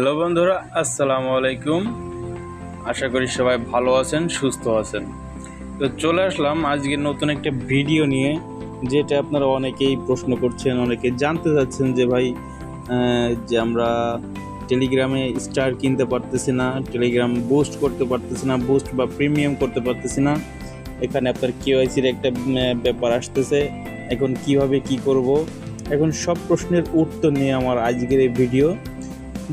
Hello বন্ধুরা, আসসালামু আলাইকুম। আশা করি সবাই ভালো আছেন, সুস্থ আছেন। তো চলে আসলাম আজকে নতুন একটা ভিডিও নিয়ে, যেটা আপনারা অনেকেই প্রশ্ন করছেন, অনেকে জানতে চাচ্ছেন যে ভাই যে আমরা টেলিগ্রামে স্টার কিনতে পারতেছি না, টেলিগ্রাম বুস্ট করতে পারতেছি না বুস্ট বা প্রিমিয়াম করতে পারতেছি না। এখানে আপনার কেওয়াইসির একটা ব্যাপার আসতেছে, এখন কীভাবে কি করব? এখন সব প্রশ্নের উত্তর নিয়ে আমার আজকের এই ভিডিও।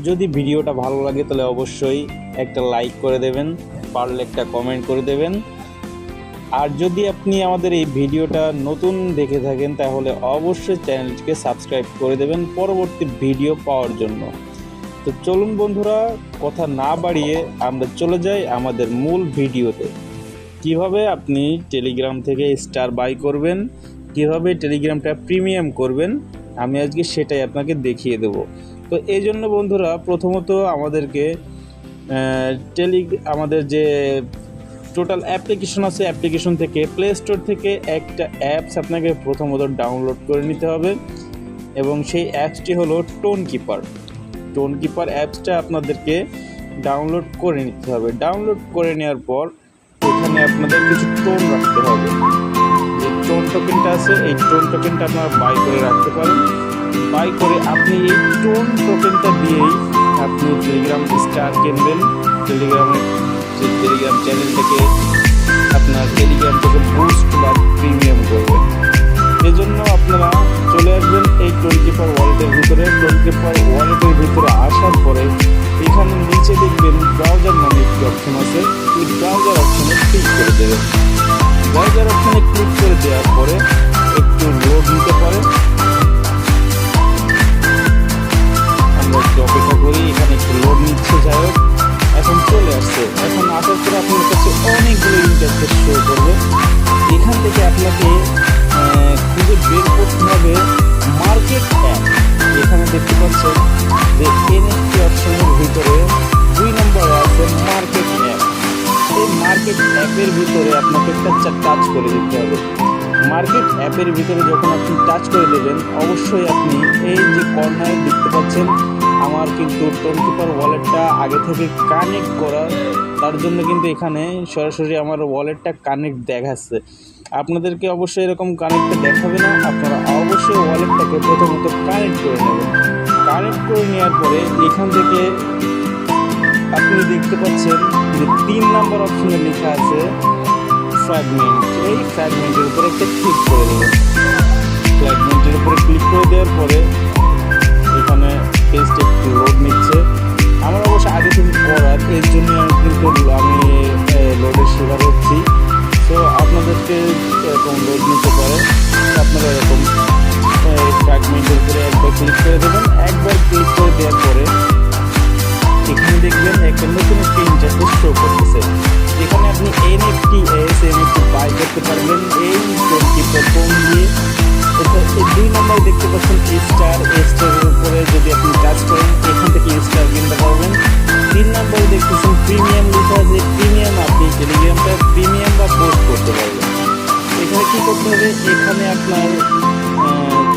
যদি ভিডিওটা ভালো লাগে, তাহলে অবশ্যই একটা লাইক করে দেবেন, পারলে একটা কমেন্ট করে দেবেন। আর যদি আপনি আমাদের এই ভিডিওটা নতুন দেখে থাকেন, তাহলে অবশ্যই চ্যানেলটিকে সাবস্ক্রাইব করে দেবেন পরবর্তী ভিডিও পাওয়ার জন্য। তো চলুন বন্ধুরা, কথা না বাড়িয়ে আমরা চলে যাই আমাদের মূল ভিডিওতে। কীভাবে আপনি টেলিগ্রাম থেকে স্টার বাই করবেন, কীভাবে টেলিগ্রামটা প্রিমিয়াম করবেন, আমি আজকে সেটাই আপনাকে দেখিয়ে দেবো। তো এই জন্য বন্ধুরা, প্রথমত আমাদেরকে টেলি আমাদের যে টোটাল অ্যাপ্লিকেশন আছে অ্যাপ্লিকেশন থেকে প্লে স্টোর থেকে একটা অ্যাপস আপনাকে প্রথমত ডাউনলোড করে নিতে হবে এবং সেই অ্যাপসটি হলো টোন কিপার টোন কিপার অ্যাপসটা আপনাদেরকে ডাউনলোড করে নিতে হবে। ডাউনলোড করে নেওয়ার পর এখানে আপনাদের কিছু টোন রাখতে হবে। যে টোন টোকেনটা আছে, এই টোন টোকেনটা আপনারা বাই করে রাখতে পারেন। বাই করে আপনি এই টোন টোকেনটা দিয়েই আপনি টেলিগ্রাম স্টার কিনবেন। টেলিগ্রামের যে টেলিগ্রাম চ্যানেলটাকে আপনার টেলিগ্রাম থেকে বুস্ট বা প্রিমিয়াম করবেন। এজন্য আপনারা চলে আসবেন এই টোয়েন্টি ফোর ওয়ালেটের ভিতরে। টোয়েন্টি ফোর ওয়ালেটের ভিতরে আসার পরে এখানে নিচে দেখবেন ব্রাউজার নামে একটি অপশন আছে। এই ব্রাউজার অপশনে ক্লিক করে দেবেন। ব্রাউজার অপশনে ক্লিক করে দেওয়ার পরে যে এনএফটি অপশনের ভিতরে দুই নম্বরে আছে মার্কেট অ্যাপ এই মার্কেট অ্যাপের ভিতরে আপনাকে একটা টাচ করে দিতে হবে। মার্কেট অ্যাপের ভিতরে যখন আপনি টাচ করে দেবেন, অবশ্যই আপনি এই যে কর্নারে দেখতে পাচ্ছেন, আমার কিন্তু টোন কিপার ওয়ালেটটা আগে থেকে কানেক্ট করা। তার জন্য কিন্তু এখানে সরাসরি আমার ওয়ালেটটা কানেক্ট দেখাচ্ছে। আপনাদেরকে অবশ্যই এরকম কানেক্টটা দেখাবে না। আপনারা অবশ্যই ওয়ালেটটাকে প্রথমত কানেক্ট করে নেবেন। কানেক্ট করে নেওয়ার পরে এখান থেকে আপনি দেখতে পাচ্ছেন যে তিন নম্বর অপশনে লেখা আছে ফ্র্যাগমেন্ট এই ফ্র্যাগমেন্টের উপরে একটা ক্লিক করে দেবেন একটা নতুন একটি ইন্টারফেস শো করতেছে। এখানে আপনি এনএফটি এস এনএফটি বাই করতে পারবেন। এই টোয়েন্টি ফোন দিয়ে এটা দুই নম্বর দেখতে পাচ্ছেন স্টার স্টারের উপরে যদি আপনি কাজ করেন, এখান থেকে স্টার কিনতে পারবেন তিন নম্বরে দেখতেছেন প্রিমিয়াম লেখা আছে। প্রিমিয়াম আপনি টেলিগ্রামটা প্রিমিয়াম বা পোস্ট করতে পারবেন। এখানে কি করতে হবে? এখানে আপনার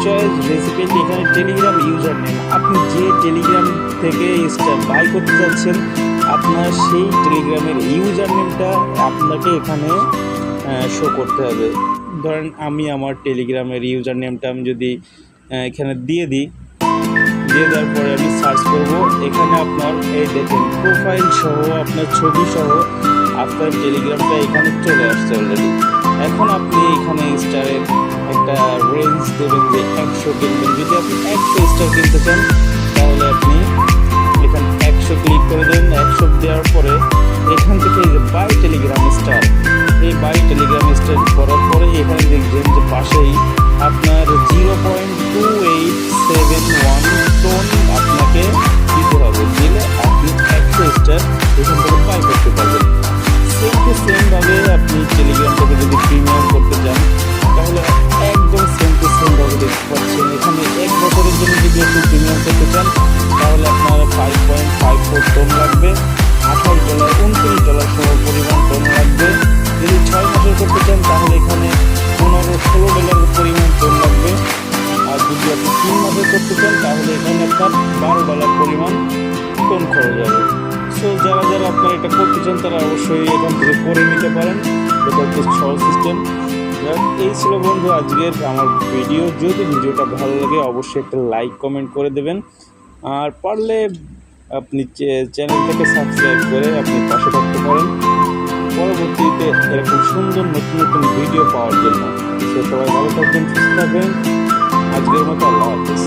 চয়েস রেসিপিটি এখানে টেলিগ্রাম ইউজার নেম আপনি যে টেলিগ্রাম থেকে স্টার বাই করতে যাচ্ছেন আপনার সেই টেলিগ্রামের ইউজার নেমটা আপনাকে এখানে শো করতে হবে। ধরেন আমি আমার টেলিগ্রামের ইউজার নেমটা আমি যদি এখানে দিয়ে দিই, দিয়ে দেওয়ার পরে আমি সার্চ করব। এখানে আপনার এই দেখুন প্রোফাইল সহ, আপনার ছবি সহ, আপনার টেলিগ্রামটা এখানে চলে আসছে অলরেডি এখন আপনি এখানে স্টারের একটা রেঞ্জ দেবেন যে একশো কিনবেন। যদি আপনি একশো স্টার কিনতে চান, তাহলে আপনি এখানে একশো ক্লিক করে দেবেন একশো দেওয়ার কম খরচ হবে সো যারা যারা আপনারা এটা করতে চান, তারা অবশ্যই এখান থেকে করে নিতে পারেন। এটা হচ্ছে সহজ সিস্টেম এই ছিল বন্ধু আজকের আমার ভিডিও যদি ভিডিওটা ভালো লাগে, অবশ্যই একটা লাইক কমেন্ট করে দেবেন। আর পারলে আপনি চ্যানেলটাকে সাবস্ক্রাইব করে আপনি পাশে থাকতে পারেন। পরবর্তীতে এরকম সুন্দর নতুন নতুন ভিডিও পাওয়ার জন্য। সো সবাই ভালো থাকবেন, সুস্থ থাকবেন। আজকের মতো আল্লাহ হাফিজ।